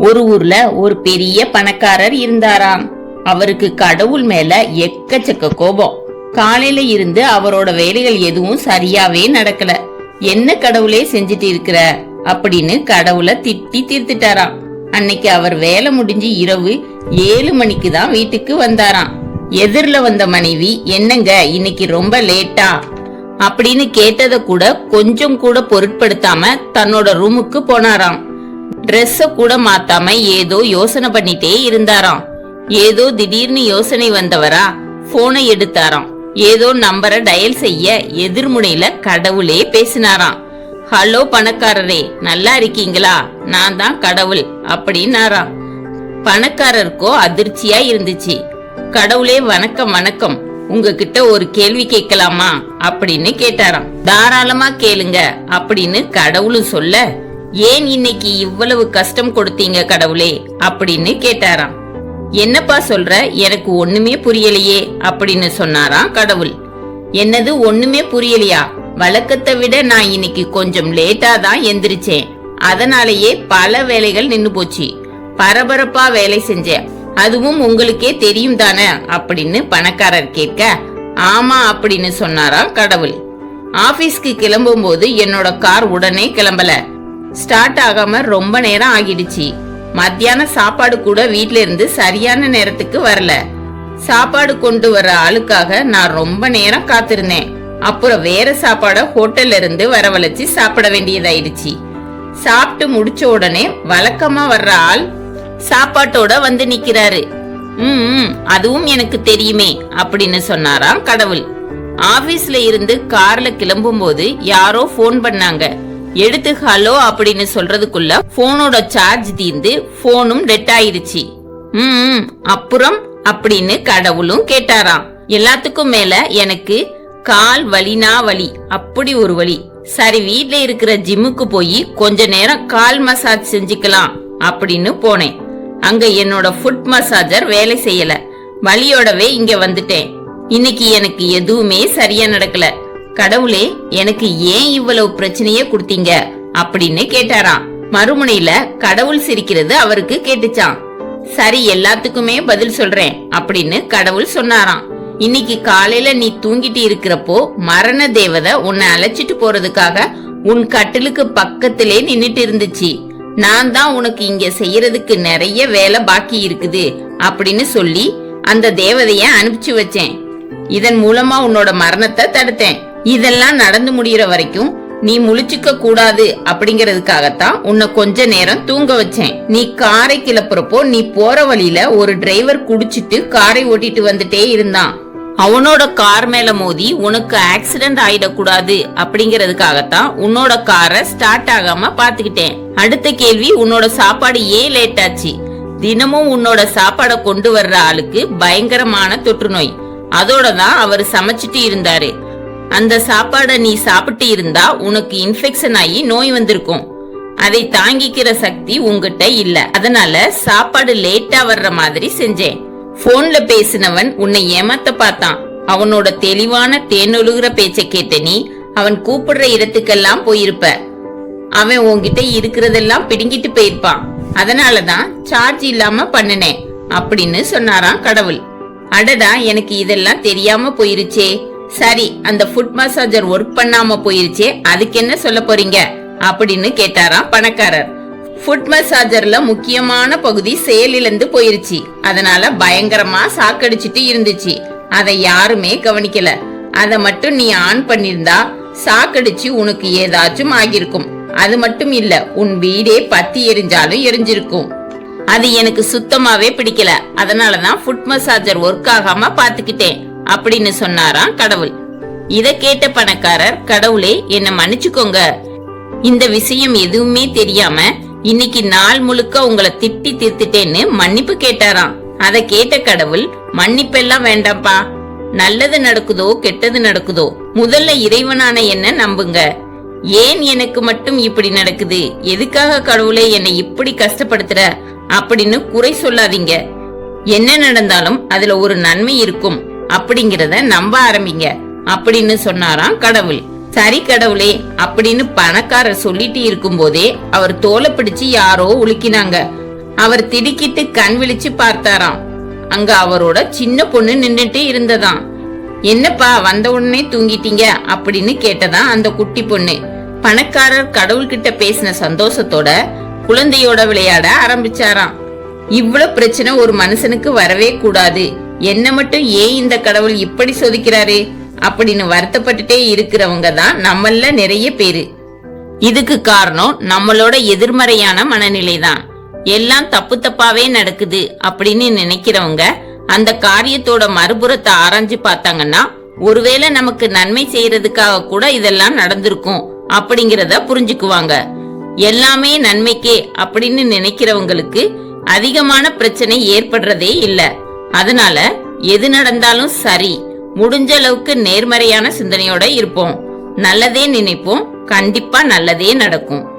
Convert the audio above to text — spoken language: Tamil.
ஒரு ஊர்ல ஒரு பெரிய பணக்காரர் இருந்தாராம். அவருக்கு கடவுள் மேல எக்கச்சக்க கோபம். காலையில இருந்து அவரோட வேலைகள் எதுவும் சரியாவே நடக்கல. என்ன கடவுளே செஞ்சுட்டு இருக்கிற? அப்படின்னு கடவுளை திட்டி தீர்த்துட்டாராம். அன்னைக்கு அவர் வேலை முடிஞ்சு இரவு ஏழு மணிக்கு தான் வீட்டுக்கு வந்தாராம். எதிரில் வந்த மனைவி என்னங்க இன்னைக்கு ரொம்ப லேட்டா? அப்படின்னு கேட்டத கூட கொஞ்சம் கூட பொருட்படுத்தாம தன்னோட ரூமுக்கு போனாராம். ட்ரெஸ்ஸ கூட மாத்தாம ஏதோ யோசனை பண்ணிட்டே இருந்தாராம். ஏதோ திடீர்னு யோசனை வந்தவரா? போனை எடுத்தாராம். ஏதோ நம்பரை டயல் செய்ய எதிர்முனையில கடவுளே பேசினாராம். ஹலோ பணக்காரரே நல்லா இருக்கீங்களா? நான் தான் கடவுள் அப்படின்னாராம். பணக்காரருக்கோ அதிர்ச்சியா இருந்துச்சு. கடவுளே வணக்கம் வணக்கம். உங்ககிட்ட ஒரு கேள்வி கேட்கலாமா? அப்படின்னு கேட்டாராம். தாராளமா கேளுங்க அப்படின்னு கடவுளும் சொல்ல ஏன் இன்னைக்கு இவ்வளவு கஷ்டம் கொடுத்தீங்க கடவுளே? அப்படின்னு கேட்டாராம். என்னப்பா சொல்ற? எனக்கு ஒண்ணுமே புரியலையே அப்படின்னு சொன்னாராம் கடவுள். என்னது ஒண்ணுமே புரியலையா? வழக்கத்தை விட நான் இன்னைக்கு கொஞ்சம் லேட்டா தான் எந்திரிச்சேன். அதனாலேயே பல வேலைகள் நின்னு போச்சு. பரபரப்பா வேலை செஞ்சேன். அதுவும் உங்களுக்கே தெரியும் தானே அப்படின்னு பணக்காரர் கேட்க ஆமா அப்படின்னு சொன்னாராம் கடவுள். ஆபீஸ்க்கு கிளம்பும் போது என்னோட கார் உடனே கிளம்பல. ஸ்டார்ட் ஆகாம ரொம்ப நேரம் ஆகிடுச்சு. மத்தியான சாப்பாடு கூட வீட்ல இருந்து சரியான நேரத்துக்கு வரல. சாப்பாடு கொண்டு வர ஆளுக்காக நான் ரொம்ப நேரம் காத்திருந்தேன். அப்புறம் வேற சாப்பாட ஹோட்டல்ல இருந்து வரவழைச்சு சாப்பிட வேண்டியதாயிடுச்சு. சாப்பிட்டு முடிச்ச உடனே வழக்கமா வர்ற ஆள் சாப்பாட்டோட வந்து நிக்கிறாரு. ம் அதுவும் எனக்கு தெரியுமே அப்படின்னு சொன்னாராம் கடவுள். ஆபீஸ்ல இருந்து கார்ல கிளம்பும் போது யாரோ ஃபோன் பண்ணாங்க. எடுத்து ஹலோ அப்படின்னு சொல்றதுக்குள்ள போனோட சார்ஜ் தீர்ந்து போனும் டெட் ஆயிருச்சு. ம் அப்புறம் அப்படின்னு கடவுளும் கேட்டாராம். எல்லாத்துக்கும் மேல எனக்கு கால் வலினா வலி அப்படி ஒரு வலி. சரி வீட்ல இருக்கிற ஜிம்முக்கு போய் கொஞ்ச நேரம் கால் மசாஜ் செஞ்சுக்கலாம் அப்படின்னு போனேன். அங்க என்னோட ஃபுட் மசாஜர் வேலை செய்யல. வலியோடவே இங்க வந்துட்டேன். இன்னைக்கு எனக்கு எதுவுமே சரியா நடக்கல. கடவுளே எனக்கு ஏன் இவ்வளவு பிரச்சனைய கொடுத்தீங்க? அப்படின்னு கேட்டாராம். மறுமுனையில கடவுள் சிரிக்கிறது அவருக்கு கேட்டுச்சான் சரி எல்லாத்துக்குமே பதில் சொல்றேன் அப்படின்னு கடவுள் சொன்னாராம். இன்னைக்கு காலையில நீ தூங்கிட்டு இருக்கிறப்போ மரண தேவதை உன்னை அழைச்சிட்டு போறதுக்காக உன் கட்டிலுக்கு பக்கத்திலே நின்னுட்டு இருந்துச்சு. நான் தான் உனக்கு இங்க செய்யறதுக்கு நிறைய வேலை பாக்கி இருக்குது அப்படின்னு சொல்லி அந்த தேவதைய அனுப்பிச்சு வச்சேன். இதன் மூலமா உன்னோட மரணத்தை தடுத்தேன். இதெல்லாம் நடந்து முடியற வரைக்கும் நீ முழிச்சுக்க கூடாது அப்படிங்கறதுக்காகத்தான் உன்னை கொஞ்ச நேரம் தூங்க வச்சேன். நீ காரை கிளப்புறப்போ நீ போற வழியில ஒரு டிரைவர் குடிச்சிட்டு காரை ஓட்டிட்டு வந்துட்டே இருந்தான். அவனோட கார் மேல மோதி உனக்கு ஆக்சிடென்ட் ஆயிடக்கூடாது அப்படிங்கறதுக்காகத்தான் உன்னோட காரை ஸ்டார்ட் ஆகாம பாத்துக்கிட்டேன் அடுத்த கேள்வி உன்னோட சாப்பாடு ஏன் லேட் ஆச்சு? தினமும் உன்னோட சாப்பாடை கொண்டு வர்ற ஆளுக்கு பயங்கரமான தொற்று நோய். அதோட தான் அவர் சமைச்சிட்டு இருந்தாரு. அந்த சாப்பாடை நீ சாப்பிட்டு இருந்தா உனக்கு இன்ஃபெக்ஷன் ஆகி நோய் வந்திருக்கும். அதை தாங்கிக்கிற சக்தி உங்ககிட்ட இல்ல. அதனால சாப்பாடு லேட்டா வர்ற மாதிரி செஞ்சேன். போன்ல பேசினவன் உன்னை ஏமாத்த பார்த்தான். அவனோட தெளிவான தேனொழுகிற பேச்ச கேட்ட நீ அவன் கூப்பிடுற இடத்துக்கெல்லாம் போயிருப்ப. அவன் உன்கிட்ட இருக்கிறதெல்லாம் பிடுங்கிட்டு போயிருப்பான். அதனாலதான் சார்ஜ் இல்லாம பண்ணுனேன். அப்படின்னு சொன்னாராம் கடவுள். அடடா எனக்கு இதெல்லாம் தெரியாம போயிருச்சே. சரி அந்த ஃபுட் மசாஜர் ஒர்க் பண்ணாம போயிருச்சே அதுக்கு என்ன சொல்ல போறீங்க? அப்படின்னு கேட்டாராம் பணக்காரர். ஃபுட் மசாஜர்ல முக்கியமான பகுதி செயலிழந்து போயிருச்சு. அதனால பயங்கரமா சாக்கடிச்சிட்டு இருந்துச்சு. அதை யாருமே கவனிக்கல. அத மட்டும் நீ ஆன் பண்ணிருந்தா சாக்கடிச்சு உனக்கு ஏதாச்சும் ஆகியிருக்கும். அது மட்டும் இல்ல உன் வீடே பத்தி எரிஞ்சாலும் எரிஞ்சிருக்கும். அது எனக்கு சுத்தமாவே பிடிக்கல. அதனாலதான் ஃபுட் மசாஜர் ஒர்க் ஆகாம பாத்துக்கிட்டேன் அப்படின்னு சொன்னாராம் கடவுள். இத கேட்ட பணக்காரர் கடவுளே என்ன மன்னிச்சுக்கோங்க. இந்த விஷயம் எதுவுமே தெரியாம இன்னைக்கு நாள் முழுக்க உங்களை திட்டி தீர்த்துட்டேன்னு மன்னிப்பு கேட்டாராம். அத கேட்ட கடவுள் மன்னிப்பெல்லாம் வேண்டாம்ப்பா. நல்லது நடக்குதோ கெட்டது நடக்குதோ முதல்ல இறைவனான என்ன நம்புங்க. ஏன் எனக்கு மட்டும் இப்படி நடக்குது? எதுக்காக கடவுளே என்னை இப்படி கஷ்டப்படுத்துற? அப்படின்னு குறை சொல்லாதீங்க. என்ன நடந்தாலும் அதுல ஒரு நன்மை இருக்கும். அப்படிங்கறத நம்ப ஆரம்பிங்க. அப்படின்னு சொன்னாராம் கடவுள். சரி கடவுளே அப்படின்னு பணக்காரர் சொல்லிட்டு இருக்கும்போதே அவர் தோலை பிடிச்சு யாரோ உலுக்கினாங்க. அவர் திடுக்கிட்டு கண் விழிச்சு பார்த்தாராம். அங்க அவரோட சின்ன பொண்ணு நின்னுட்டு இருந்ததாம். என்னப்பா வந்த உடனே தூங்கிட்டீங்க? அப்படின்னு கேட்டதா அந்த குட்டி பொண்ணு. பணக்காரர் கடவுள்கிட்ட பேசின சந்தோஷத்தோட குழந்தையோட விளையாட ஆரம்பிச்சாராம். இவ்வளவு பிரச்சனை ஒரு மனுஷனுக்கு வரவே கூடாது. என்ன மட்டும் ஏன் இந்த கடவுள் இப்படி சோதிக்கிறாரு? அப்படின்னு வருத்தப்பட்டுட்டே இருக்கிறவங்க தான் நம்மள நிறைய பேரு. இதுக்கு காரணம் நம்மளோட எதிர்மறையான மனநிலை தான் எல்லாம் தப்பு தப்பாவே நடக்குது அப்படின்னு நினைக்கிறவங்க அந்த காரியத்தோட மறுபுறத்தை ஆராய்ஞ்சு பார்த்தாங்கன்னா ஒருவேளை நமக்கு நன்மை செய்யறதுக்காக கூட இதெல்லாம் நடந்திருக்கும் அப்படிங்கறத புரிஞ்சுக்குவாங்க. எல்லாமே நன்மைக்கே அப்படின்னு நினைக்கிறவங்களுக்கு அதிகமான பிரச்சனை ஏற்படுறதே இல்லை. அதனால எது நடந்தாலும் சரி முடிஞ்ச அளவுக்கு நேர்மறையான சிந்தனையோட இருப்போம். நல்லதே நினைப்போம் கண்டிப்பா நல்லதே நடக்கும்.